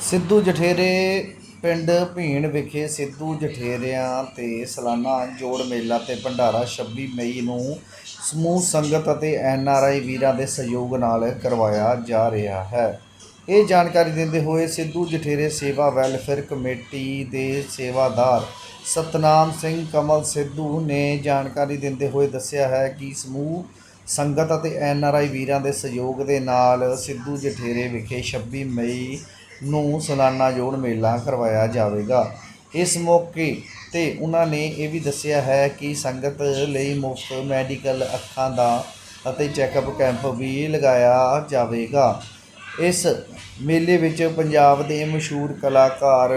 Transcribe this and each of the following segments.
ਸਿੱਧੂ ਜਠੇਰੇ ਪਿੰਡ ਭੀਣ ਵਿਖੇ ਸਿੱਧੂ ਜਠੇਰਿਆਂ ਤੇ ਸਾਲਾਨਾ ਜੋੜ ਮੇਲਾ ਤੇ ਭੰਡਾਰਾ 26 ਮਈ ਨੂੰ ਸਮੂਹ ਸੰਗਤ ਅਤੇ ਐੱਨ ਆਰ ਆਈ ਵੀਰਾਂ ਦੇ ਸਹਿਯੋਗ ਨਾਲ ਕਰਵਾਇਆ ਜਾ ਰਿਹਾ ਹੈ। ਇਹ ਜਾਣਕਾਰੀ ਦਿੰਦੇ ਹੋਏ ਸਿੱਧੂ ਜਠੇਰੇ ਸੇਵਾ ਵੈਲਫੇਅਰ ਕਮੇਟੀ ਦੇ ਸੇਵਾਦਾਰ ਸਤਨਾਮ ਸਿੰਘ ਕਮਲ ਸਿੱਧੂ ਨੇ ਜਾਣਕਾਰੀ ਦਿੰਦੇ ਹੋਏ ਦੱਸਿਆ ਹੈ ਕਿ ਸਮੂਹ ਸੰਗਤ ਅਤੇ ਐੱਨ ਆਰ ਆਈ ਵੀਰਾਂ ਦੇ ਸਹਿਯੋਗ ਦੇ ਨਾਲ ਸਿੱਧੂ ਜਠੇਰੇ ਵਿਖੇ 26 ਮਈ ਨੂੰ ਸਾਲਾਨਾ ਜੋੜ ਮੇਲਾ ਕਰਵਾਇਆ ਜਾਵੇਗਾ। ਇਸ ਮੌਕੇ ਤੇ ਉਹਨਾਂ ਨੇ ਇਹ ਵੀ ਦੱਸਿਆ ਹੈ ਕਿ ਸੰਗਤ ਲਈ ਮੁਫਤ ਮੈਡੀਕਲ ਅੱਖਾਂ ਦਾ ਅਤੇ ਚੈੱਕਅਪ ਕੈਂਪ ਵੀ ਲਗਾਇਆ ਜਾਵੇਗਾ। ਇਸ ਮੇਲੇ ਵਿੱਚ ਪੰਜਾਬ ਦੇ ਮਸ਼ਹੂਰ ਕਲਾਕਾਰ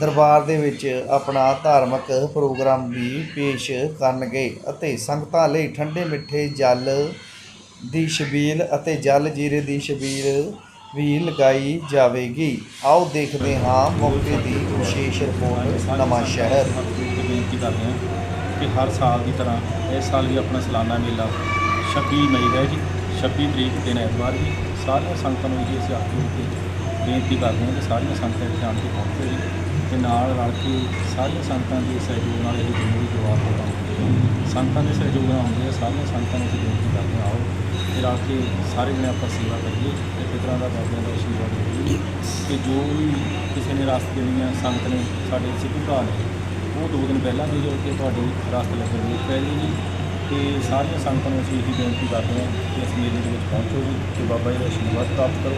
ਦਰਬਾਰ ਦੇ ਵਿੱਚ ਆਪਣਾ ਧਾਰਮਿਕ ਪ੍ਰੋਗਰਾਮ ਵੀ ਪੇਸ਼ ਕਰਨਗੇ ਅਤੇ ਸੰਗਤਾਂ ਲਈ ਠੰਡੇ ਮਿੱਠੇ ਜਲ ਦੀ ਛਬੀਲ ਅਤੇ ਜਲ ਜੀਰੇ ਦੀ ਛਬੀਲ ਵੀ ਲਗਾਈ ਜਾਵੇਗੀ। ਆਓ ਦੇਖਦੇ ਹਾਂ ਮੌਕੇ ਦੀ ਵਿਸ਼ੇਸ਼ ਰਿਪੋਰਟ, ਨਵਾਂ ਸ਼ਹਿਰ। ਬੇਨਤੀ ਕਰਦੇ ਹਾਂ ਕਿ ਹਰ ਸਾਲ ਦੀ ਤਰ੍ਹਾਂ ਇਸ ਸਾਲ ਵੀ ਆਪਣਾ ਸਾਲਾਨਾ ਮੇਲਾ 26 ਮਈ ਦਾ ਹੈ ਜੀ। 26 ਤਰੀਕ ਦਿਨ ਐਤਵਾਰ ਜੀ। ਸਾਰੀਆਂ ਸੰਗਤਾਂ ਨੂੰ ਜੀ ਅਸੀਂ ਆਖੀ ਕੇ ਬੇਨਤੀ ਕਰਦੇ ਹਾਂ ਕਿ ਸਾਰੀਆਂ ਸੰਗਤਾਂ ਇੱਥੇ ਆਣ ਕੇ ਪਹੁੰਚੋ ਜੀ ਤੇ ਨਾਲ ਰਲ ਕੇ ਸਾਰੀਆਂ ਸੰਗਤਾਂ ਦੇ ਸਹਿਯੋਗ ਨਾਲ ਇਹ ਜਿੰਨੇ ਵੀ ਜਵਾਬ ਪਾਉਂਦੇ ਸੰਗਤਾਂ ਦੇ ਸਹਿਯੋਗ ਨਾਲ ਹੁੰਦੇ ਆ, ਸਾਰੀਆਂ ਸੰਗਤਾਂ ਨੂੰ ਅਸੀਂ ਬੇਨਤੀ ਕਰਦੇ ਹਾਂ, ਆਓ ਰਲ ਕੇ ਸਾਰੇ ਜਣੇ ਆਪਾਂ ਸੇਵਾ ਕਰੀਏ ਤੇ ਫਿਕਰਾਂ ਦਾ ਬਾਬਿਆਂ ਦਾ ਆਸ਼ੀਰਵਾਦ ਲਈਏ ਕਿ ਜੋ ਵੀ ਕਿਸੇ ਨੇ ਰਸਤੇ ਦੇਣੀਆਂ ਸੰਗਤ ਨੇ ਸਾਡੇ ਸਿੱਧੂ ਭਰਾ ਨੇ, ਉਹ ਦੋ ਦਿਨ ਪਹਿਲਾਂ ਵੀ ਜੋ ਕਿ ਤੁਹਾਡੇ ਰਸਤੇ ਲੱਗਣਗੇ ਪਹਿਲੇ ਜੀ। ਤੇ ਸਾਰੀਆਂ ਸੰਗਤਾਂ ਨੂੰ ਅਸੀਂ ਇਹੀ ਬੇਨਤੀ ਕਰਦੇ ਹਾਂ ਕਿ ਇਸ ਮੇਲੇ ਦੇ ਵਿੱਚ ਪਹੁੰਚੋ ਜੀ, ਤੇ ਬਾਬਾ ਜੀ ਦਾ ਆਸ਼ੀਰਵਾਦ ਪ੍ਰਾਪਤ ਕਰੋ।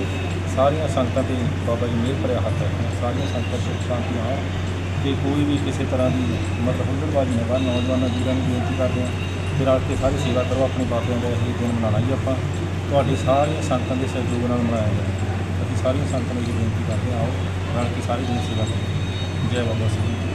ਸਾਰੀਆਂ ਸੰਗਤਾਂ ਤੇ ਬਾਬਾ ਜੀ ਮਿਹਰ ਭਰਿਆ ਹੱਥ ਰੱਖਣ, ਸਾਰੀਆਂ ਸੰਗਤਾਂ ਸੁਖ ਸ਼ਾਂਤੀ ਆਉਣ ਤੇ ਕੋਈ ਵੀ ਕਿਸੇ ਤਰ੍ਹਾਂ ਦੀ ਮਤਲਬ ਹੁਲੜਬਾਜ਼ੀ ਨਾ ਕਰਨ ਨੌਜਵਾਨਾਂ, ਵੀਰਾਂ ਨੂੰ ਬੇਨਤੀ ਕਰਦੇ ਹਾਂ ਤੇ ਰਲ ਕੇ ਸਾਰੀ ਸੇਵਾ ਕਰੋ, ਆਪਣੇ ਬਾਬਿਆਂ ਦਾ ਇਹ ਦਿਨ ਮਨਾਉਣਾ ਜੀ ਆਪਾਂ। ਤੁਹਾਡੇ ਸਾਰੀਆਂ ਸੰਗਤਾਂ ਦੇ ਸਹਿਯੋਗ ਨਾਲ ਮਨਾਇਆ ਜਾਏ ਅਸੀਂ ਸਾਰੀਆਂ ਸੰਗਤਾਂ ਨੂੰ ਇਹ ਬੇਨਤੀ ਕਰਦੇ ਹਾਂ, ਆਓ ਰਲ ਕੇ ਸਾਰੇ ਦਿਨ ਸੇਵਾ ਕਰੋ। ਜੈ ਬਾਬਾ ਸਿੰਘ